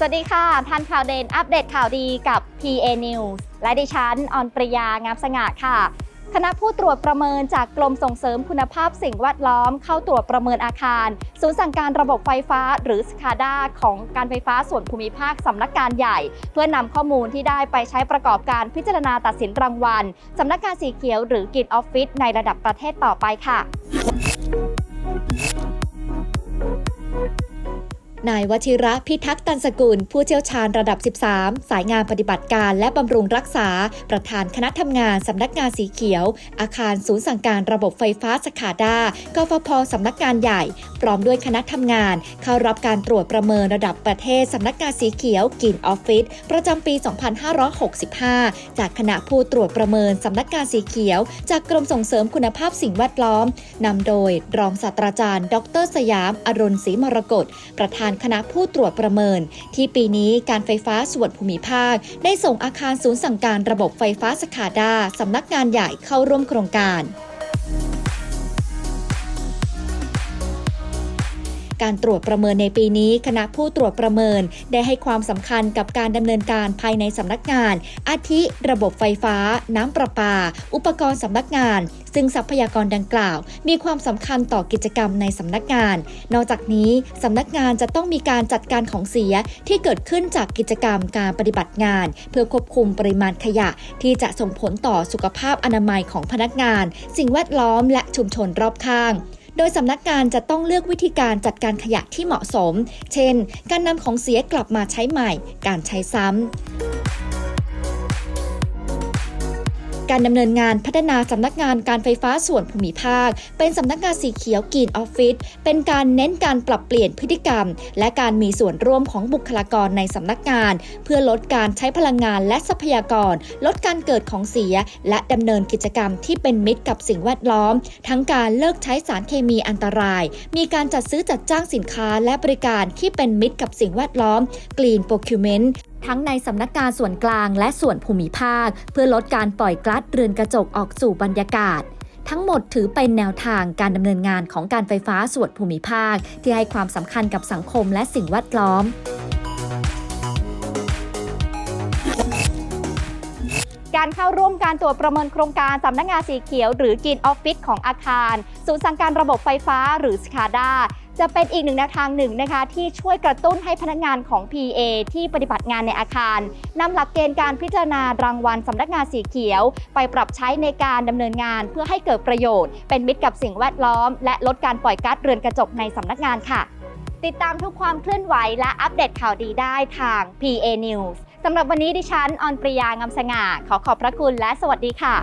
สวัสดีค่ะ ทันข่าวเด่นอัปเดตข่าวดีกับ PA News และดิฉัน ออนปริยางามสง่าค่ะ คณะผู้ตรวจประเมินจากกรมส่งเสริมคุณภาพสิ่งแวดล้อมเข้าตรวจประเมินอาคาร ศูนย์สั่งการระบบไฟฟ้าหรือสคาดาของการไฟฟ้าส่วนภูมิภาคสำนักงานใหญ่ เพื่อนำข้อมูลที่ได้ไปใช้ประกอบการพิจารณาตัดสินรางวัลสำนักงานสีเขียวหรือกิจออฟฟิศในระดับประเทศต่อไปค่ะ นายวชิระพิทักษ์ตันสกุล ผู้เชี่ยวชาญระดับ 13 สายงานปฏิบัติการและบำรุงรักษา ประธานคณะทำงานสำนักงานสีเขียว อาคารศูนย์สั่งการระบบไฟฟ้าสขาดากฟพสำนักงานใหญ่ พร้อมด้วยคณะทำงาน เข้ารับการตรวจประเมินระดับประเทศสำนักงานสีเขียวกินออฟฟิศประจำปี 2565 จากคณะผู้ตรวจประเมินสำนักงานสีเขียว จากกรมส่งเสริมคุณภาพสิ่งแวดล้อมนำโดยรองศาสตราจารย์ ดร สยาม อรุณศรีมรกตประธานคณะผู้ตรวจประเมิน ที่ปีนี้การไฟฟ้าส่วนภูมิภาค ได้ส่งอาคารศูนย์สั่งการระบบไฟฟ้าสขาดาสำนักงานใหญ่เข้าร่วมโครงการ การตรวจประเมินในปีนี้ คณะผู้ตรวจประเมิน ได้ให้ความสำคัญกับการดำเนินการภายในสำนักงาน อาทิ ระบบไฟฟ้า น้ำประปา อุปกรณ์สำนักงาน ซึ่งทรัพยากรดังกล่าว มีความสำคัญต่อกิจกรรมในสำนักงาน นอกจากนี้สำนักงานจะต้องมีการจัดการของเสียที่เกิดขึ้นจากกิจกรรมการปฏิบัติงาน เพื่อควบคุมปริมาณขยะ ที่จะส่งผลต่อสุขภาพอนามัยของพนักงาน สิ่งแวดล้อมและชุมชนรอบข้าง โดยสำนักงานจะต้องเลือกวิธีการจัดการขยะที่เหมาะสม เช่น การนำของเสียกลับมาใช้ใหม่ การใช้ซ้ำ การดำเนินงานพัฒนาสำนักงานการไฟฟ้าส่วนภูมิภาค เป็นสำนักงานสีเขียวกีนออฟฟิศเป็นการเน้นการปรับเปลี่ยนพฤติกรรม และการมีส่วนร่วมของบุคลากรในสำนักงาน เพื่อลดการใช้พลังงานและทรัพยากร ลดการเกิดของเสีย และดำเนินกิจกรรมที่เป็นมิตรกับสิ่งแวดล้อม ทั้งการเลิกใช้สารเคมีอันตราย มีการจัดซื้อจัดจ้างสินค้าและบริการที่เป็นมิตรกับสิ่งแวดล้อม Green Procurement ทั้งในสำนักงานส่วนกลางและส่วนภูมิภาค เพื่อลดการปล่อยก๊าซเรือนกระจกออกสู่บรรยากาศ ทั้งหมดถือเป็นแนวทางการดำเนินงานของการไฟฟ้าส่วนภูมิภาค ที่ให้ความสำคัญกับสังคมและสิ่งแวดล้อมการเข้าร่วมการตรวจประเมินโครงการสำนักงานสีเขียว หรือกินออฟฟิศของอาคาร ศูนย์สั่งการระบบไฟฟ้าหรือสคาดา จะเป็นอีกหนึ่งแนวทางหนึ่งนะคะ ที่ช่วยกระตุ้นให้พนักงานของ PA ที่ปฏิบัติงานในอาคารนำหลักเกณฑ์การพิจารณารางวัลสำนักงานสีเขียว ไปปรับใช้ในการดำเนินงานเพื่อให้เกิดประโยชน์ เป็นมิตรกับสิ่งแวดล้อม และลดการปล่อยก๊าซเรือนกระจกในสำนักงานค่ะ ติดตามทุกความเคลื่อนไหวและอัปเดตข่าวดีได้ทาง PA News สำหรับวันนี้ดิฉันออนปริยางามสง่าขอขอบพระคุณและสวัสดีค่ะ